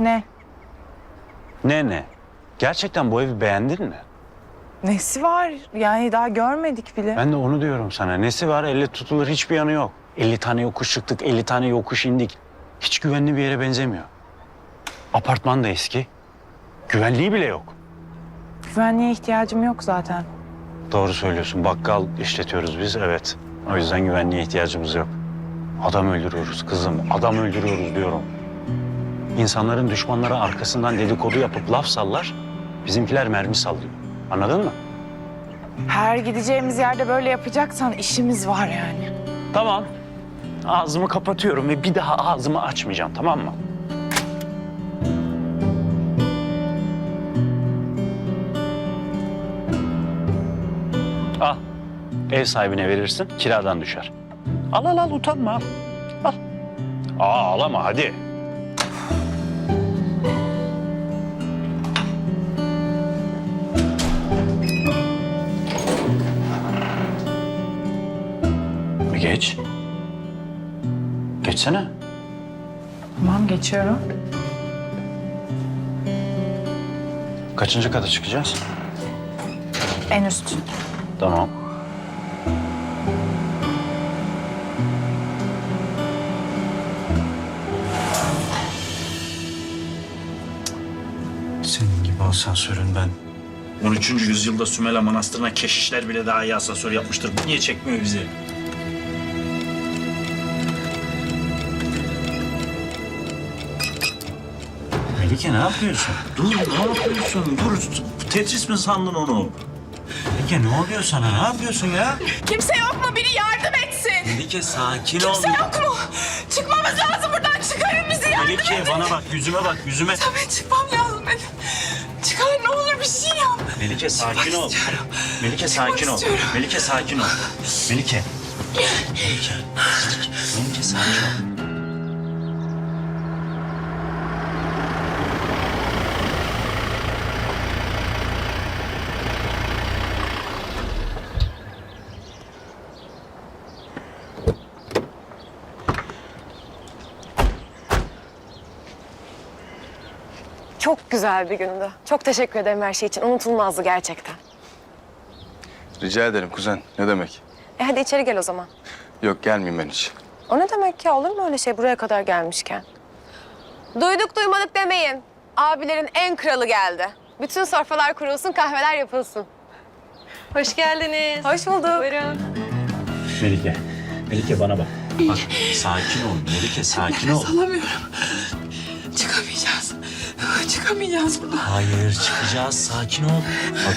Ne? Ne ne? Gerçekten bu evi beğendin mi? Nesi var? Yani daha görmedik bile. Ben de onu diyorum sana. Nesi var? Elle tutulur hiçbir yanı yok. 50 tane yokuş çıktık, 50 tane yokuş indik. Hiç güvenli bir yere benzemiyor. Apartman da eski. Güvenliği bile yok. Güvenliğe ihtiyacım yok zaten. Doğru söylüyorsun. Bakkal işletiyoruz biz, evet. O yüzden güvenliğe ihtiyacımız yok. Adam öldürüyoruz kızım, adam öldürüyoruz diyorum. İnsanların düşmanları arkasından dedikodu yapıp laf sallar, bizimkiler mermi sallıyor. Anladın mı? Her gideceğimiz yerde böyle yapacaksan işimiz var yani. Tamam. Ağzımı kapatıyorum ve bir daha ağzımı açmayacağım, tamam mı? Al. Ev sahibine verirsin, kiradan düşer. Al al al, utanma al. Al. Aa, ağlama hadi. Geç. Geçsene. Tamam geçiyorum. Kaçıncı kata çıkacağız? En üst. Tamam. Senin gibi asansörün ben. 13. yüzyılda Sümela Manastırı'na keşişler bile daha iyi asansör yapmıştır. Bu niye çekmiyor bizi? Melike ne yapıyorsun? Dur ne yapıyorsun? Dur Tetris mi sandın onu? Melike ne oluyor sana? Ne yapıyorsun ya? Kimse yok mu? Biri yardım etsin. Melike sakin ol. Kimse yok mu? Çıkmamız lazım buradan. Çıkarın bizi yardım Melike edin. bana bak yüzüme bak yüzüme. Tabii çıkmam lazım benim. Çıkar ne olur bir şey yap. Melike sakin ol. Melike sakin ol. Melike sakin ol. Melike. Melike. Melike sakin ol. Çok güzel bir gündü. Çok teşekkür ederim her şey için. Unutulmazdı gerçekten. Rica ederim kuzen. Ne demek? E hadi içeri gel o zaman. Yok gelmeyeyim ben hiç. O ne demek ya? Olur mu öyle şey buraya kadar gelmişken? Duyduk duymadık demeyin. Abilerin en kralı geldi. Bütün sofralar kurulsun, kahveler yapılsın. Hoş geldiniz. Hoş bulduk. Buyurun. Melike. Melike bana bak. Bak sakin ol. Melike sakin ol. Alamıyorum. Çıkamayacağız. Çıkamayacağız buradan. Hayır çıkacağız. Sakin ol. Bak.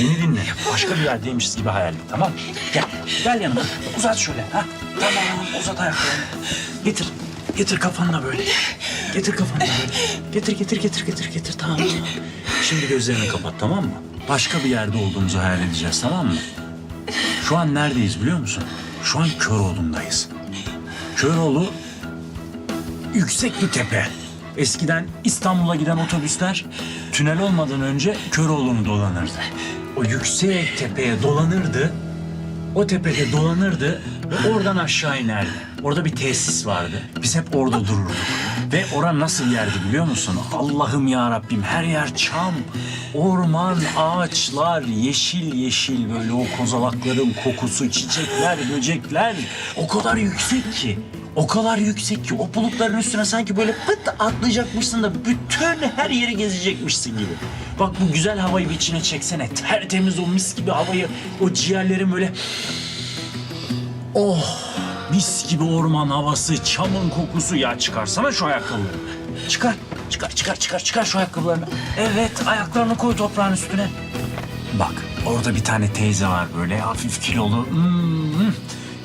Beni dinle. Başka bir yerdeymişiz gibi hayal et tamam? Gel. Gel yanıma. Uzat şöyle. Ha? Tamam. Uzat ayaklarını. Getir. Getir kafanla böyle. Getir kafanla böyle. Getir getir getir getir getir tamam? Şimdi gözlerini kapat tamam mı? Başka bir yerde olduğumuzu hayal edeceğiz tamam mı? Şu an neredeyiz biliyor musun? Şu an Köroğlu'ndayız. Köroğlu yüksek bir tepe. Eskiden İstanbul'a giden otobüsler tünel olmadan önce Köroğlu'nu dolanırdı. O yüksek tepeye dolanırdı. O tepede dolanırdı ve oradan aşağı inerdi. Orada bir tesis vardı. Biz hep orada dururduk. Ve ora nasıl yerdi biliyor musun? Allah'ım ya Rabbim her yer çam, orman, ağaçlar, yeşil yeşil böyle o kozalakların kokusu, çiçekler, böcekler. O kadar yüksek ki. O kadar yüksek ki o bulutların üstüne sanki böyle pıt atlayacakmışsın da bütün her yeri gezecekmişsin gibi. Bak bu güzel havayı bir içine çeksene. Tertemiz o mis gibi havayı, o ciğerlerin böyle Oh mis gibi orman havası, çamın kokusu ya çıkarsana şu ayakkabıları. Çıkar, çıkar, çıkar, çıkar, çıkar şu ayakkabılarını. Evet, ayaklarını koy toprağın üstüne. Bak, orada bir tane teyze var böyle hafif kilolu. Hmm,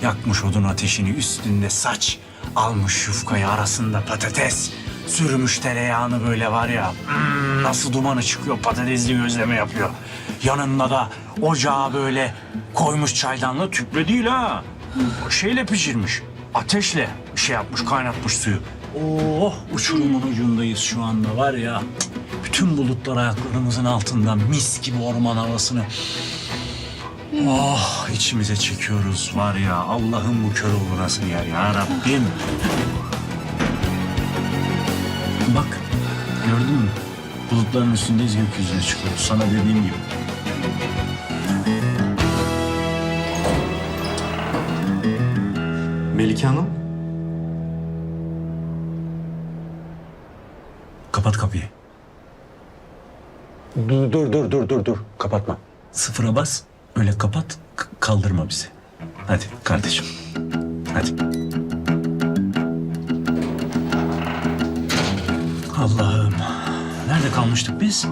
yakmış odun ateşini üstünde saç. Almış yufkayı arasında patates. Sürmüş tereyağını böyle var ya. hmm, nasıl dumanı çıkıyor patatesli gözleme yapıyor. Yanında da ocağa böyle koymuş çaydanlığı tüple değil ha. Şeyle pişirmiş. Ateşle şey yapmış, kaynatmış suyu. Oh, uçurumun ucundayız şu anda var ya. Bütün bulutlar ayaklarımızın altından mis gibi orman havasını. Oh, içimize çekiyoruz var ya. Allah'ım bu kör nasıl yer ya Rabbim. Bak, Gördün mü? Bulutların üstündeyiz gökyüzüne çıkıyoruz. Sana dediğim gibi. Melike Hanım? Kapat kapıyı. Dur dur dur dur dur dur. Kapatma. Sıfıra bas. Öyle kapat. k- kaldırma bizi. Hadi kardeşim. Hadi. Allah'ım. Nerede kalmıştık biz?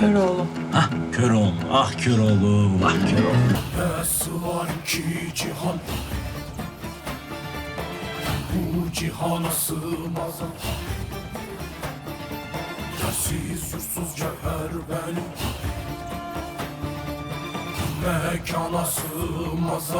Kör oğlum. Ah kör oğlum. Ah kör oğlum. Ah kör oğlum. Nasıl var ki cihan Bu cihana sığmaz Yersiz yursuz cevher benim Mekana sığmaz